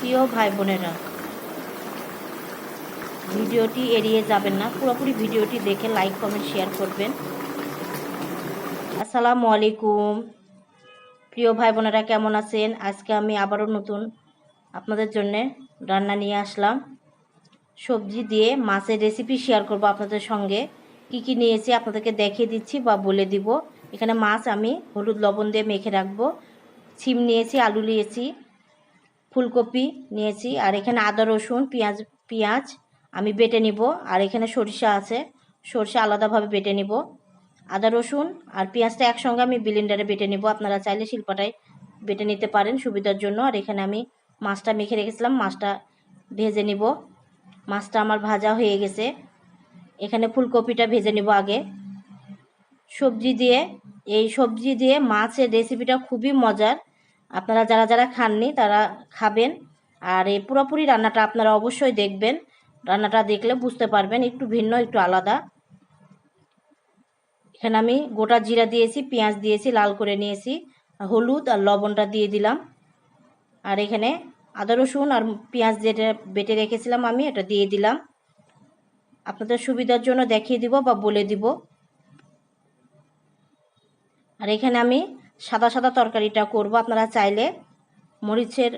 প্রিয় ভাই বোনেরা ভিডিওটি এড়িয়ে যাবেন না। পুরোপুরি ভিডিওটি দেখে লাইক কমেন্ট শেয়ার করবেন। আসসালামু আলাইকুম। প্রিয় ভাই বোনেরা কেমন আছেন? আজকে আমি আবারও নতুন আপনাদের জন্য রান্না নিয়ে আসলাম। সবজি দিয়ে মাছের রেসিপি শেয়ার করব আপনাদের সঙ্গে। কি কি নিয়েছি আপনাদেরকে দেখিয়ে দিচ্ছি বা বলে দিব। এখানে মাছ আমি হলুদ লবণ দিয়ে মেখে রাখব। সিম নিয়েছি, আলু নিয়েছি। ফুলকপি নিয়েছি, আর এখানে আদা, রসুন, পেঁয়াজ পেঁয়াজ আমি বেটে নিব, আর এখানে সরিষা আছে, সরষে আলাদাভাবে বেটে নিব। আদা, রসুন আর পেঁয়াজটা একসঙ্গে আমি বিলিন্ডারে বেটে নিব, আপনারা চাইলে শিল্পাটায় বেটে নিতে পারেন সুবিধার জন্য। আর এখানে আমি মাছটা মেখে রেখেছিলাম, মাছটা ভেজে নিব। মাছটা আমার ভাজা হয়ে গেছে। এখানে ফুলকপিটা ভেজে নিব আগে। সবজি দিয়ে, এই সবজি দিয়ে মাছের রেসিপিটা খুবই মজার। আপনারা যারা যারা খাননি তারা খাবেন। আর এই পুরোপুরি রান্নাটা আপনারা অবশ্যই দেখবেন। রান্নাটা দেখলে বুঝতে পারবেন, একটু ভিন্ন, একটু আলাদা। এখানে আমি গোটা জিরা দিয়েছি, পেঁয়াজ দিয়েছি, লাল করে নিয়েছি, হলুদ আর লবণটা দিয়ে দিলাম। আর এখানে আদা রসুন আর পেঁয়াজ যেটা বেটে রেখেছিলাম আমি, এটা দিয়ে দিলাম। আপনাদের সুবিধার জন্য দেখিয়ে দিব বা বলে দিব। আর এখানে আমি সাদা সাদা তরকারিটা করব। আপনারা চাইলে মরিচের,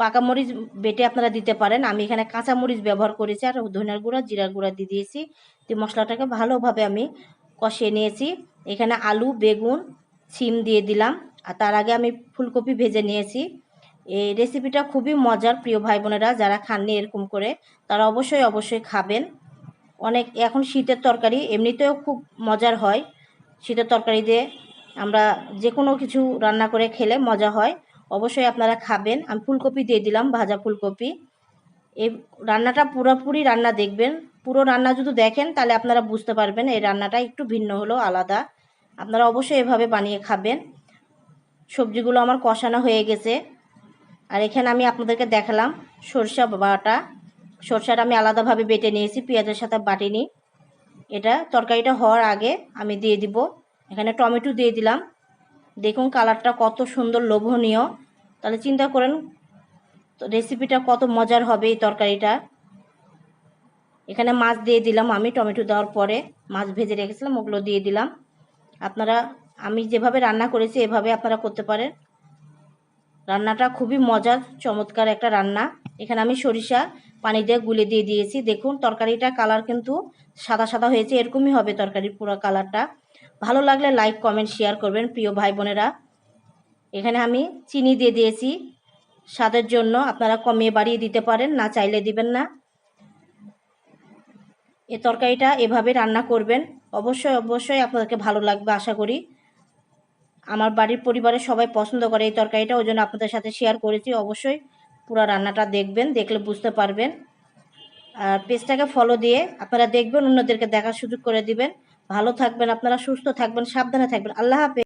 পাকা মরিচ বেটে আপনারা দিতে পারেন। আমি এখানে কাঁচা মরিচ ব্যবহার করেছি আর ধনিয়ার গুঁড়া, জিরার গুঁড়া দিয়ে দিয়েছি। তো মশলাটাকে ভালোভাবে আমি কষিয়ে নিয়েছি। এখানে আলু, বেগুন সিম দিয়ে দিলাম। আর তার আগে আমি ফুলকপি ভেজে নিয়েছি। এই রেসিপিটা খুবই মজার, প্রিয় ভাই বোনেরা যারা খাননি এরকম করে, তারা অবশ্যই অবশ্যই খাবেন। অনেক, এখন শীতের তরকারি, এমনিতেও খুব মজার হয়। শীতের তরকারি দিয়ে আমরা যে কোনো কিছু রান্না করে খেলে মজা হয়। অবশ্যই আপনারা খাবেন। আমি ফুলকপি দিয়ে দিলাম, ভাজা ফুলকপি। এই রান্নাটা পুরোপুরি রান্না দেখবেন। পুরো রান্না যদি দেখেন, তাহলে আপনারা বুঝতে পারবেন এই রান্নাটা একটু ভিন্ন হলো, আলাদা। আপনারা অবশ্যই এভাবে বানিয়ে খাবেন। সবজিগুলো আমার কষানো হয়ে গেছে। আর এখানে আমি আপনাদেরকে দেখালাম সরষা বাটা। সরষাটা আমি আলাদাভাবে বেটে নিয়েছি, পেঁয়াজের সাথে বাটিনি। এটা তরকারিটা হওয়ার আগে আমি দিয়ে দিব। এখানে টমেটো দিয়ে দিলাম। দেখুন কালারটা কত সুন্দর লোভনীয়। তাহলে চিন্তা করেন, তো রেসিপিটা কত মজার হবে এই তরকারিটা। এখানে মাছ দিয়ে দিলাম আমি টমেটো দেওয়ার পরে। মাছ ভেজে রেখেছিলাম, ওগুলো দিয়ে দিলাম। আপনারা, আমি যেভাবে রান্না করেছি এভাবে আপনারা করতে পারেন। রান্নাটা খুবই মজার, চমৎকার একটা রান্না। এখানে আমি সরিষা পানি দিয়ে গুলে দিয়ে দিয়েছি। দেখুন, তরকারিটা কালার কিন্তু সাদা সাদা হয়েছে, এরকমই হবে তরকারির পুরো কালারটা ভালো লাগলে লাইক কমেন্ট শেয়ার করবেন প্রিয় ভাই বোনেরা। এখানে আমি চিনি দিয়ে দিয়েছি। স্বাদের জন্য আপনারা কমিয়ে বাড়িয়ে দিতে পারেন, না চাইলে দিবেন না। এ তরকারিটা এভাবে রান্না করবেন। অবশ্যই অবশ্যই আপনাদেরকে ভালো লাগবে, আশা করি। আমার বাড়ির পরিবারের সবাই পছন্দ করে এই তরকারিটা, ওই জন্য আপনাদের সাথে শেয়ার করেছি। অবশ্যই পুরো রান্নাটা দেখবেন, দেখলে বুঝতে পারবেন। আর পেজটাকে ফলো দিয়ে আপনারা দেখবেন অন্যদেরকে দেখার সুযোগ করে দিবেন। ভালো থাকবেন, আপনারা সুস্থ থাকবেন, সাবধানে থাকবেন। আল্লাহ হাফেজ।